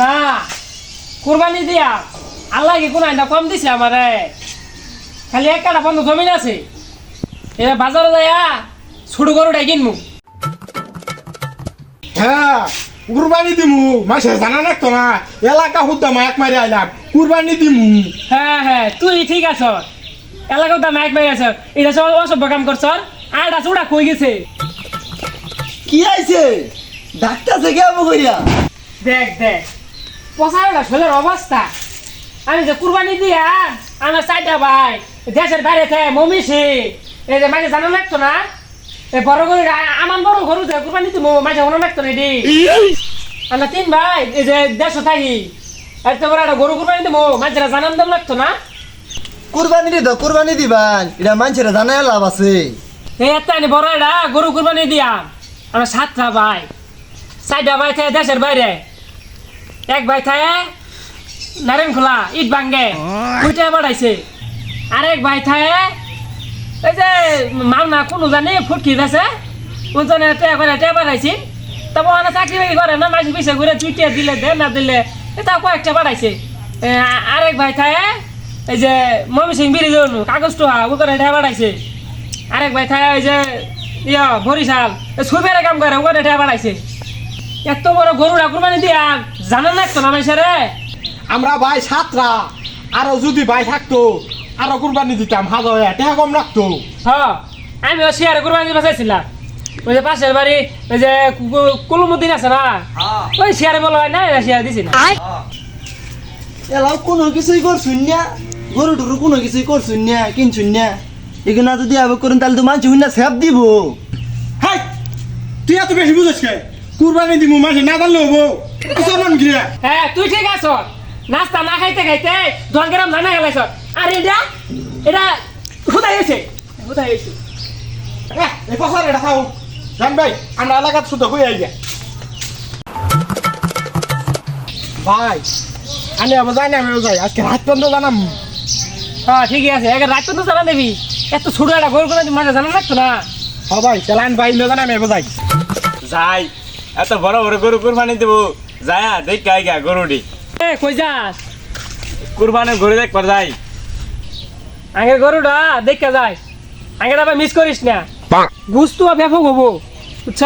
না কুরবানি দিয়া আল্লাহ কি কোনো আইনা কম দিছে আমারে? খালি এক কাটা বন্ধ জমিন আছে। এবার বাজারে যাইয়া ছোট গরুটাই কিনবো হ্যাঁ কুরবানি দিমু। মাসে জানা রাখতো না এলাকা হুদ্দা মায়াক মারি আইলাম। কুরবানি দিমু। হ্যাঁ হ্যাঁ তুই ঠিক আছ? এলাকার দাম এক মেয়ে আছে। এটা সব অসভ্য কাম করছ? আড়া চুড়া কই গেছে? কি আইছে? ডাক্তারছে কেমন কইরা? দেখ দেখ। পচারটা ছেলের অবস্থা। আমি যে কুরবানি দিয়া আমার চারটা ভাই দেশের বাইরে থেকে মমিছি এই যে মাঝে জানা লাগতো না? এই বড় গরু আমার বড় গরু যে কুরবানি দিব মাঝে মনে লাগতো না এটি? আমরা তিন ভাই এই যে দেশ থাকি। এত বড় একটা গরু কুরবানি দিব মাঝে জানান দাম লাগতো না? কুরবানি দি তো কুরবানি দিবান এটা মানুষের জানাই লাভ আছে। এই একটা এনে বড় একটা গরু কুরবানি দিয়া। আমরা সাতটা ভাই। চারটা ভাই থাকে দেশের বাইরে। এক ভাই থাকে নারায়ণ খোলা ইট ভাঙ্গে ওইটা বাড়াইছে। আরেক ভাই থাকে এই যে মামনা কোনো জানি ফুটকি দিয়েছে ওজনে টেয়া করে টেয়া বাড়াইছি। তারপর অনেক চাকরি বাকরি করে না মাঝে পিছিয়ে ঘুরে চুটিয়ে দিলে দে না দিলে এটা কয়েকটা বাড়াইছে। এ, আ- আরেক ভাই থাকে এই যে মমি সিং বিড়ি জন কাগজ টোহা ও করে টেয়া বাড়াইছে। আরেক ভাই থাকে এই যে ইয়া বরিশাল সুবের কাম করে ও করে টেয়া বাড়াইছে। এত বড় গরুরা কুরবানি দিয়া জানা না তো না রে? আমরা ভাই সাতরা আরও যদি ভাই থাকতো আরও কুরবানি দিতাম হাজার টাকা কম রাখতো হ আমি ও শেয়ারে কুরবানি দিবা চাইছিলাম। ওই যে পাশের বাড়ি ওই যে কুলুমুদ্দিন আছে না? ওই শেয়ারে বলা হয় না এরা শেয়ার দিছি না। এলাও কোনো কিছুই করছুন না গরু টরু কোনো কিছুই করছুন না কিনছুন না। এগুলো যদি আবার করুন তাহলে তো মানুষ হুন্না সেব দিব। হাই তুই এত বেশি বুঝিস কে? কুরবানি দিমু মাসে না জানলে হব। মুসলমান গিয়া হ্যাঁ তুই ঠিক আছ? নাস্তা না খাইতে খাইতে দশ গ্রাম জানা গেলাইছ। আর এটা এটা হুদাই হয়েছে হুদাই হয়েছে এই পছার এটা খাও। জান ভাই আমরা এলাকাত শুদ্ধ হয়ে আই গিয়া ভাই আমি আবার যাই না আমিও যাই। আজকে রাত পর্যন্ত জানাম। হ্যাঁ ঠিকই আছে। একে রাত তো জানা দেবি। এত ছোট একটা গরু করে মাঝে জানা লাগতো না। হ ভাই চালান ভাই লো জানাম এবার যাই। যাই। এত বড় বড় গরু কুরবানি দেবো। যায়া দেখ গাই গা গরুটি এ কই যাস? কুরবানি গরু দেখ পর যাই। আগের গরুটা দেখা যায়। আগের আবার মিস করিস না। গুস্তু ব্যাপক হব। বুঝছ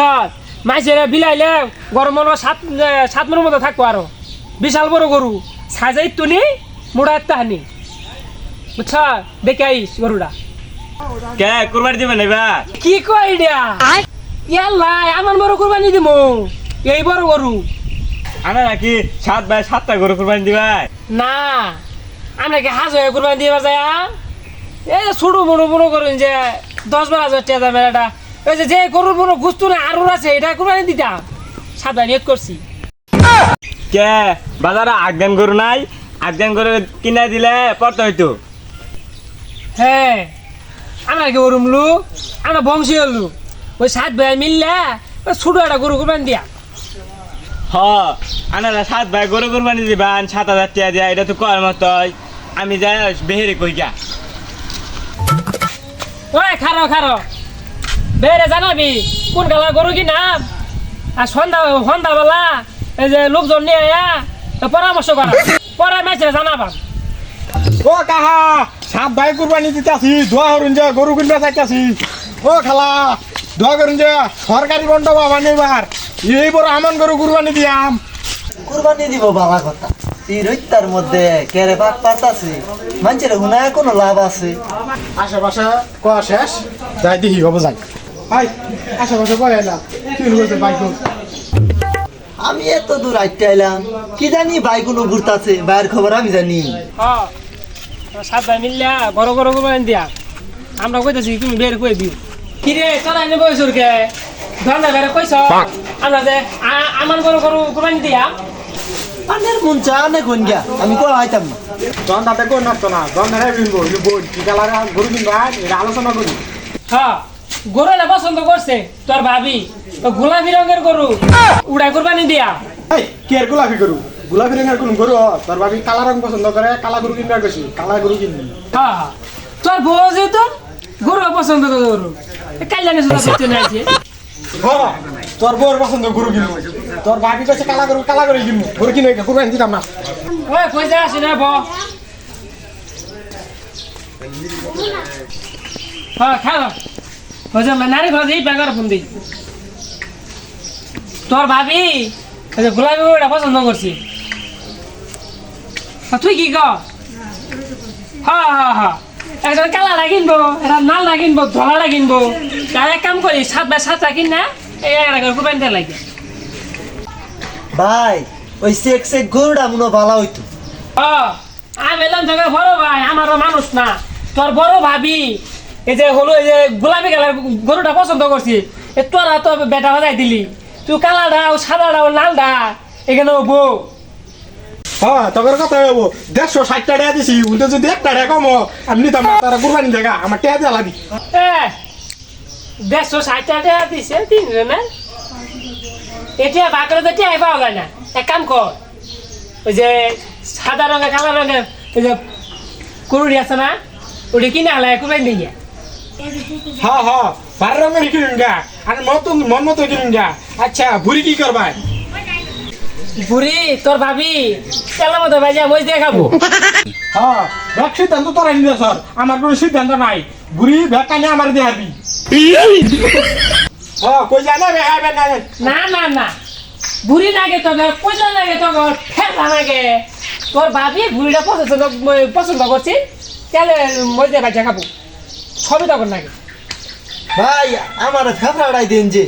মাইসের বিলাইলে গরম মনে সাত সাত মনের মতো থাকব আরও। বিশাল বড় গরু। সাজাই তুনি মোড়া একটা হানি। বুঝছ দেখে আইস গরুটা। কে কুরবানি দিবেন এবার? কি কই এটা ইয়াল্লা আমার বড় কুরবানি দিব এই বড় গরু। আনা নাকি সাত ভাই সাতটা গরু কুরবানি দিবা? না আমরা কি হাজ হয়ে কুরবানি দিয়ে যায়? এই যে ছোট বড় বড় করুন যে দশ বারো হাজার টাকা দামের এটা ওই যে যে গরুর বড় গুস্তু না আরও আছে এটা কুরবানি দিতাম। সাদা নিয়ত করছি। কে? বাজারে আগদান গরু নাই? আগদান গরু কিনা দিলে পড়তে হইতো। হ্যাঁ আমরা কি ওরুমলু আমরা বংশী হলু ওই সাত ভাই মিললে ছোট একটা গরু কুরবানি দিয়া। হ আনারা সাত ভাই গরু কুরবানি দিবান সাত হাজার টাকা দিয়া এটা তো কর মতই। আমি যাই বেহেরে কই গা ওই খারো খারো। বেরে জানাবি কোন কালার গরু কি নাম? আর সন্ধ্যা সন্ধ্যাবেলা এই যে লোকজন নিয়ে আয়া তো পরামর্শ করা। পরে ম্যাচে জানাবাম ও কাহা সাত ভাই কুরবানি দিতেছি দোয়া হরুন যে গরু কিনবে চাইতেছি ও খালা দোয়া করুন যে সরকারি বন্ধ বাবা নেবার এই বড় আমান গরু কুরবানি দিয়াম। কুরবানি দিব বালা কথা। এই রৈতার মধ্যে কেরে পাক পাত আছে মানুষের হুনা কোনো লাভ আছে। আশেপাশে কোয়া শেষ? যাই দেখি হব যাই। হাই আশেপাশে কয় এলাম? কি বলতে বাইক আমি এত দূর আইতে আইলাম কি জানি বাইকুনো ঘুরতাছে বাইরের খবর আমি জানি। হ্যাঁ সাত ভাই মিললে বড় বড় কুরবানি দিয়া। আমরা কইতেছি তুমি বের করে দিও। কি রে তোরা এনে বয়সুর কে ধরনা বেড়ে কইছ আমরা যে আমার বড় গরু কুরবানি দিয়া। পানের মন চা অনেক হইন গা আমি কোয়া হইতাম না। জন তাতে কোন নষ্ট না জন নেই কিনবো কিন্তু বোন কি কালার গরু কিনবা এটা আলোচনা করি। হ্যাঁ গরুটা পছন্দ করছে তোর ভাবি তো গোলাপি রঙের গরু উড়া কুরবানি দিয়া। এই কে আর গোলাপি গরু? গোলাপি রঙের কোন গরু? তোর ভাবি কালা রং পছন্দ করে কালা গরু কিনবার বেশি কালা গরু কিনবি। হ্যাঁ হ্যাঁ। তোর বউ যেহেতু গরু পছন্দ করে গরু। কাল্যাণে সুদা করতে না আছে হ তোর বউর পছন্দ গরু কিনবো তোর ভাবি কাছে কালা গরু কালা গরু কিনবো। গরু কিনে কুরবানি দিতাম না। ওই কই যা আসি না ব। হ্যাঁ বুঝলাম না নারী এই ব্যাঙ্গার ফোন দিই। তোর ভাবি গোলাপি বউটা পছন্দ করছি। তুই কি কর হ্যাঁ হ্যাঁ হ্যাঁ একজন কালাটা কিনবো একটা নালটা কিনবো ধলাটা কিনবো তার এক কাম করি সাত বাই সাতটা কিন না এই একটা করে কুরবানি দেওয়া লাগে। ভাই ওই সেক সেক গরুটা মনে ভালো হইতো। ও আমি এলাম তোকে বড় ভাই আমারও মানুষ না। তোর বড় ভাবি এই যে হলো এই যে গোলাপি কালার গরুটা পছন্দ করছি এ তোরা তো বেটা বাজাই দিলি। তুই কালাটা ও সাদাটা ও লালটা এখানে বউ হ্যাঁ তোর কথা হব দেড়শো ষাটটা টাকা দিছি উল্টো যদি একটা টাকা কম আমি নিতাম না তারা কুরবানি দেখা আমার টাকা দিয়ে লাগি। দেড়শো ষাট টাকা দিছে তিনজনে না এটা বাকরে তো টিয়াই পাওয়া যায় না এক কাম কর ওই যে সাদা রঙের কালো রঙের ওই যে কুরুড়ি আছে না ওটা কিনে আলায় কুরবানি দিয়ে হ্যাঁ হ্যাঁ বারো রঙের কিনুন গা আর মতন মন মতো কিনুন গা। আচ্ছা বুড়ি কি করবাই বুড়ি তোর ভাবি তেলের মতো ভাইজা মজ দিয়ে খাব। হ্যাঁ ব্যাগ সিদ্ধান্ত তোরা নিলে স্যার। আমার কোনো সিদ্ধান্ত নাই। বুড়ি ব্যাগ কানে আমার দিয়ে হ্যাঁ কই জানা বে হ্যাঁ না না না না। বুড়ি লাগে তোকে পয়সা লাগে তোকে ফেলা লাগে। তোর ভাবি বুড়িটা পছন্দ পছন্দ করছি তাহলে মজ দিয়ে ভাইজা খাব। সবই তখন লাগে। ভাই আমার ফেফড়াটাই দেন যে।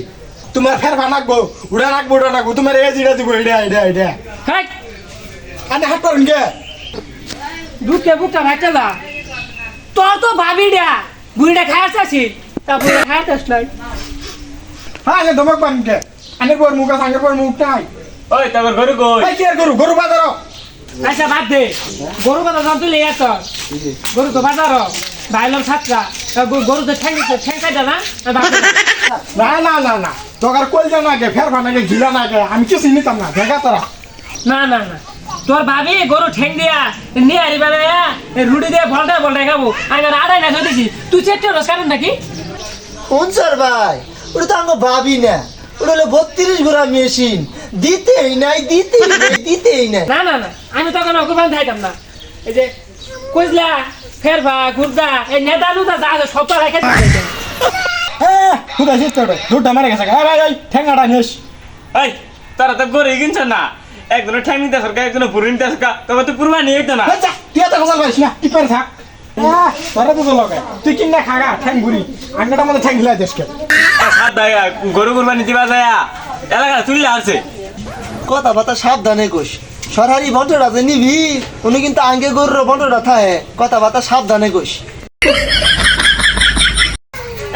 তোমার ফের বানাকবো উড়া রাখব উড়া রাখব তোমার এই জিরা দিব এটা এটা এটা হ্যাঁ আনে হাত করুন গে। দুধকে বুকটা ভাইটা দা তোর তো ভাবিটা বুড়িটা খায় চাচ্ছি তা বুড়িটা খায় চাস নাই। হ্যাঁ আনে ধমক বান গে। আনে পর মুখ আনে পর মুখ নাই। ওই তারপর গরু কই? এই কি আর গরু? গরু বাজারও। আচ্ছা বাদ দে। গরু কথা জান তুই লেগে গরু তো বাজার ভাইলাম সাতটা গরু তো ঠ্যাং ঠ্যাং খাইটা না? দে। না না না না। তোকার কই জানা গে ফের বানাকে গিলা না গে আমি কিছু নিতাম না দেখা তোরা। না না না। তোর ভাবি গরু ঠেং দিয়া নিয়ে আরি বেড়াইয়া রুটি দিয়ে ভলটাই ভলটাই খাব। আমি আর আড়াই না ধরেছি তুই চেটে রস কারণ নাকি? কোন স্যার ভাই? ওটা তো আমার ভাবি না। ওটা হলো বত্রিশ ঘোড়া মেশিন। দিতেই নাই দিতেই নাই দিতেই নাই। না না না। আমি তখন অকুপান খাইতাম না। এই যে কইলা ফেরবা গুর্দা এই নেতা নুদা যা সব তো রেখে দিতে হ্যাঁ খুদা শেষ তোর? দুধটা মারে গেছে ভাই ভাই ঠেঙ্গাটা নিস এই তারা তো গরু কিনছ না। একজনের ঠ্যাং নিতে সরকার একজনের পুরো নিতে সরকার তবে তো কুরবানি হইতো না। তুই এত কথা বলিস না কি করে থাক? আহ, তোরা তো লগে তুই কিনা খাগা ঠ্যাং ঘুরি আঙ্গাটা মধ্যে ঠ্যাং খিলাই দেশকে সাত দায় গরু কুরবানি দিবা যায়। এলাকা তুললে আছে। কথা বার্তা সাবধানে কোষ সরহারি বন্টটা যে নিবি। উনি কিন্তু আঙ্গে গরুর বন্টটা থাকে কথা বার্তা সাবধানে কোষ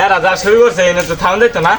এরা যা শুরু করছে এনে তো থাম না।